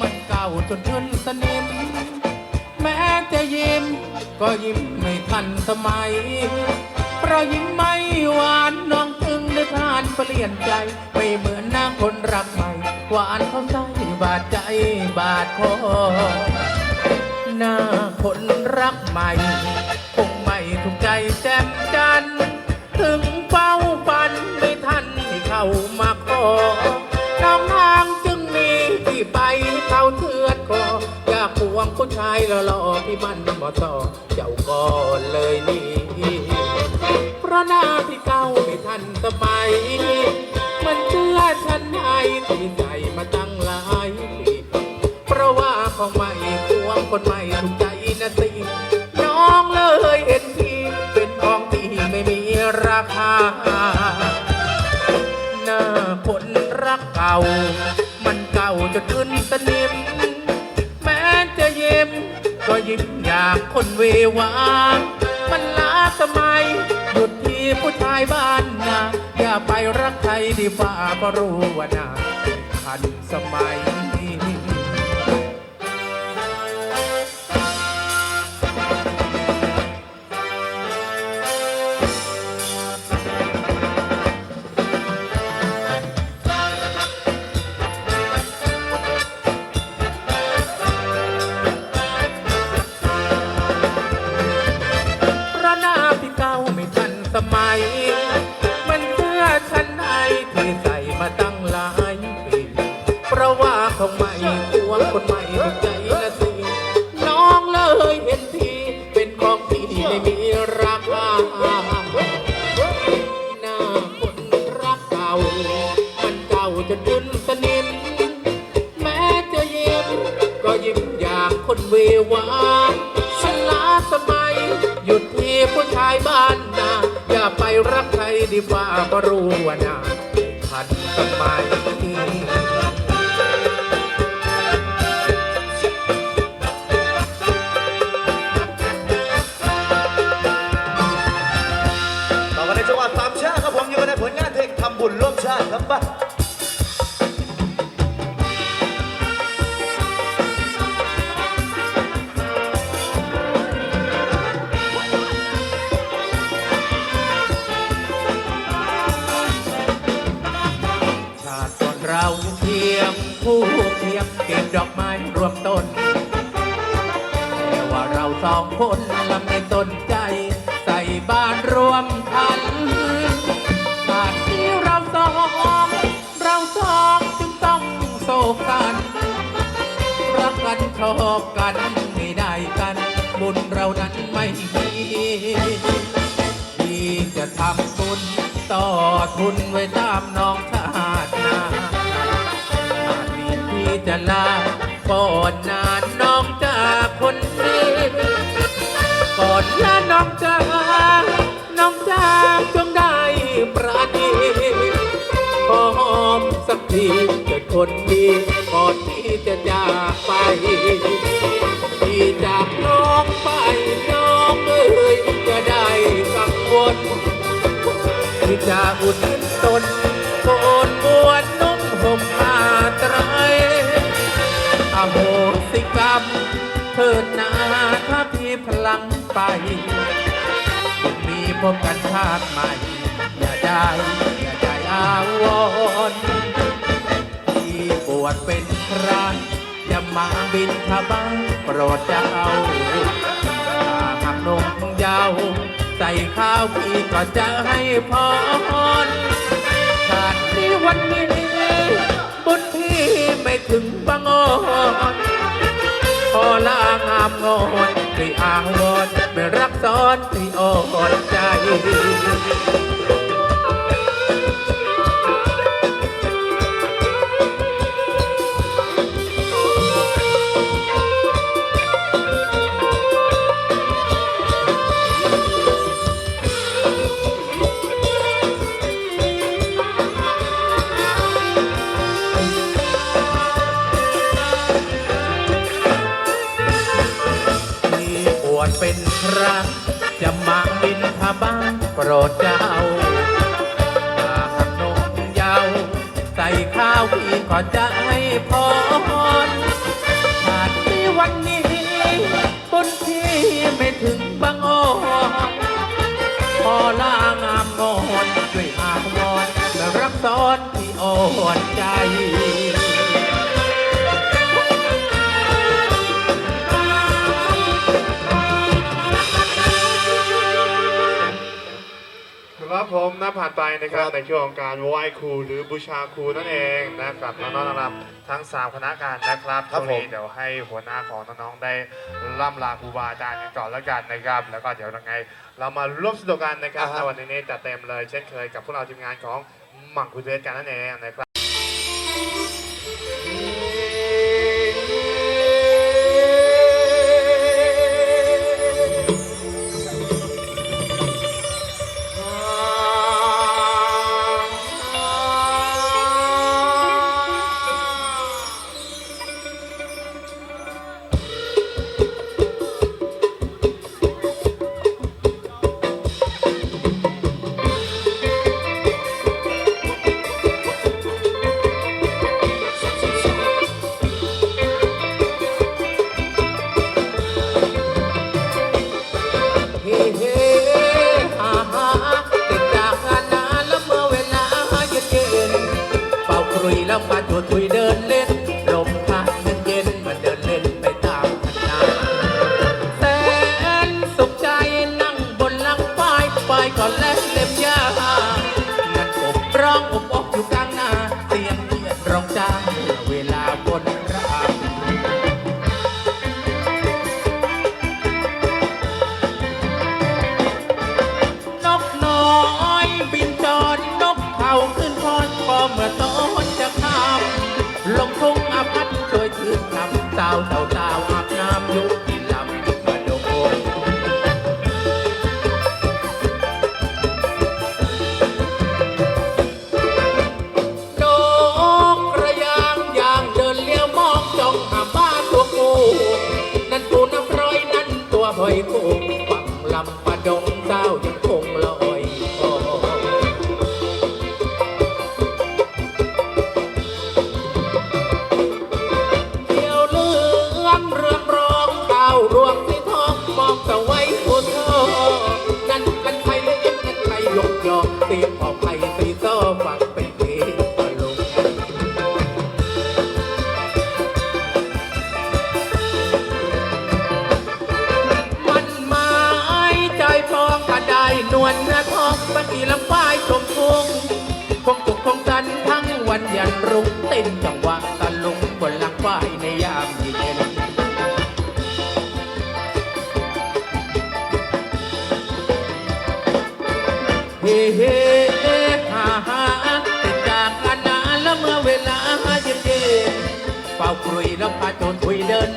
มันเกาจนขึ้นสนิม แม้จะยิ้ม ก็ยิ้มไม่ทันสมัย เพราะยิ้มไม่หวานน้องจึงได้ผ่านเปลี่ยนใจ ไม่เหมือนหน้าคนรักใหม่หวานเข้าใจบาดใจบาดคอหน้าคนรักใหม่ คงไม่ถูกใจแจ่มจัน ผู้ชายหลอๆที่มันมาต่อเจ้าก็เลยหนี่เพราะหน้าที่เก่าไม่ทันสมัยมันเชื่อฉันให้ที่ใจมาตั้งหลายเพราะว่าของใหม่ควงคนใหม่ถูกใจนะสิน้องเลยเห็นทีเป็นของที่ไม่มีราคาหน้าคนรักเก่า มันเก่าจนขึ้นสนิม คนเววา มันล้าสมัย หยุดที่ผู้ชายบ้านนา อย่าไปรักใครดีฟ้าเพราะรู้ว่านาทันสมัย มันเสื้อชั้นในที่ใส่มาตั้งหลายปี เพราะว่าเของใหม่ควงคนใหม่ถูกใจนะสิ น้องเลยเห็นทีเป็นของที่ไม่มีราคาหน้าคนรักเก่า มันเก่าจนขึ้นสนิม แม้จะยิ้มก็ยิ้มอย่างคนเววาฉันลาสมัย หยุดที่ผู้ชายบ้าน ไปรักใครดีกว่าเพราะรู้ว่านาทันสมัยต่ คนละไม่สนใจ ใส่บ้านรวมทันชาติที่เราสอง เราสองจึงต้องโศกกันรักกันชอบกันไม่ได้กัน บุญเรานั้นไม่มีที่จะทำบุญต่อทุนไว้ตามน้องชาตินาชาตินี้ที่จะลาก่อนนานน้องจากคน น้องจาน้องจาจงได้ประนีขอหอมสักทีเกิดคนดีก่อนที่จะจากไปที่จากน้องไปน้องเอ้ยจะได้กังวลที่จะอุทิศตนโกนบวชนุ่มห่มผ้าไตรอโหสิกรรมเถิดนาถ้าพี่พลัง ไปมีพบกันชาติใหม่ อย่าได้อย่าได้อาวรณ์ที่บวชเป็นพระอย่ามาบินทบาทโปรดเจ้าถ้าหากนมยาวใส่ข้าวพี่ก็จะให้พรชาติที่วันนี้บุญพี่ไม่ถึงบังอ่อน ขอลางามงอนที่อาวรณ์ไม่รักซ้อนที่อ่อนใจ บินทบาทโปรดเจ้าถ้าหากนมยาว ใส่ข้าวพี่ก็จะให้พรชาวันนี้บนที่ไม่ถึงบางอ้อพอลางามงอนด้วยอาวรณ์และรักซ้อนที่อ่อนใจ มนะผ่านไปนะครับในช่วงของการไหว้ครูหรือบูชาครูนั่นเองนะครับน้องๆนะครับทั้ง3คณะการนะครับครับช่วงนี้ผมเดี๋ยวให้หัวหน้าของน้องๆได้ล่ำลาครูบาอาจารย์กันก่อนแล้วกันนะครับ แล้วก็เดี๋ยวยังไง เรามาร่วมสนุกกันนะครับในวันนี้จัดเต็มเลย เช่นเคยกับพวกเราทีมงานของหมั่งคุเทสกันนั่นเองนะครับเาวสาวสาวอาบน้ำยู่ที่ลำกระโดดนกกระยางยางเดินเลี้ยวมองจ้องหาบ้านตัวกู นั่นปูน้ำร้อยนั่นตัวหอยโขงฝั่งลำปะดงเจ้ายังคงลอย วลเนื้อทองปฏิลำป้ายชมทุ่งคงตุกคงกันทั้งวันยันรุ่งเต้นจังหวะตะลุงบนหลังป้ายในยามเย็นเฮ้เฮ้ฮ่าฮ่าติดจากงานนานแล้วเมื่อเวลาเย็นเย็นเป่ากรุยแล้วพาโจนคุยเดิน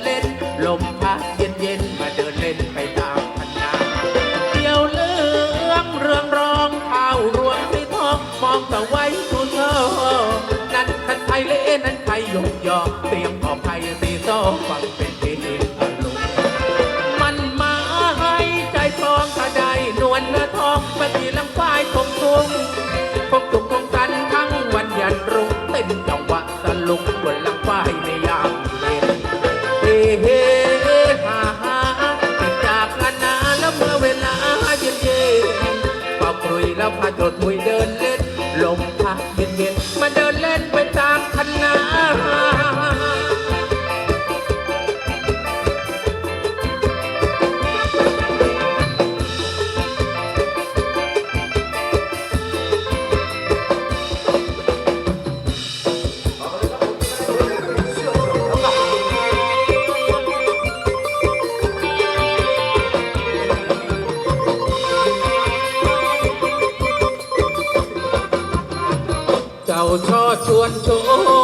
เจ้าช่อชวนช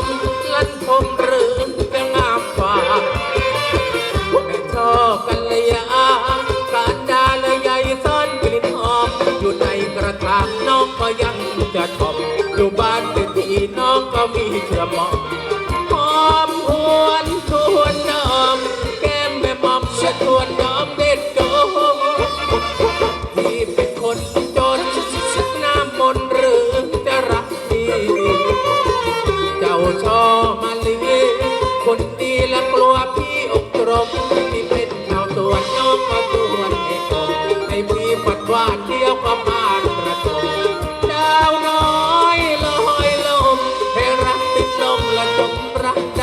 มลั่นชมรือจะงามฝ่าแม่ช่อกันเลยาการดาเลยใหญ่ซ่อนกลิ่นหอมอยู่ในกระถางน้องก็ยังจะชอบอยู่บ้านเป็นที่น้องก็มีเชื่อมอง ra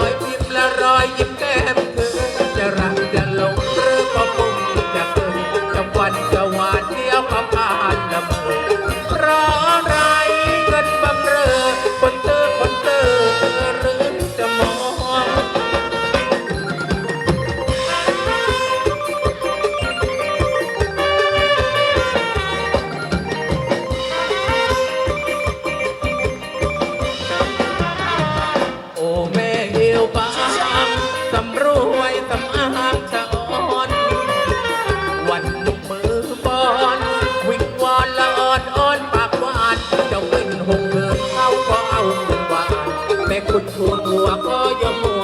อยยิ้มละรอยยิ้มแก้ม ดทูลหัวก็ยม